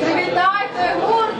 Привітайте гурт!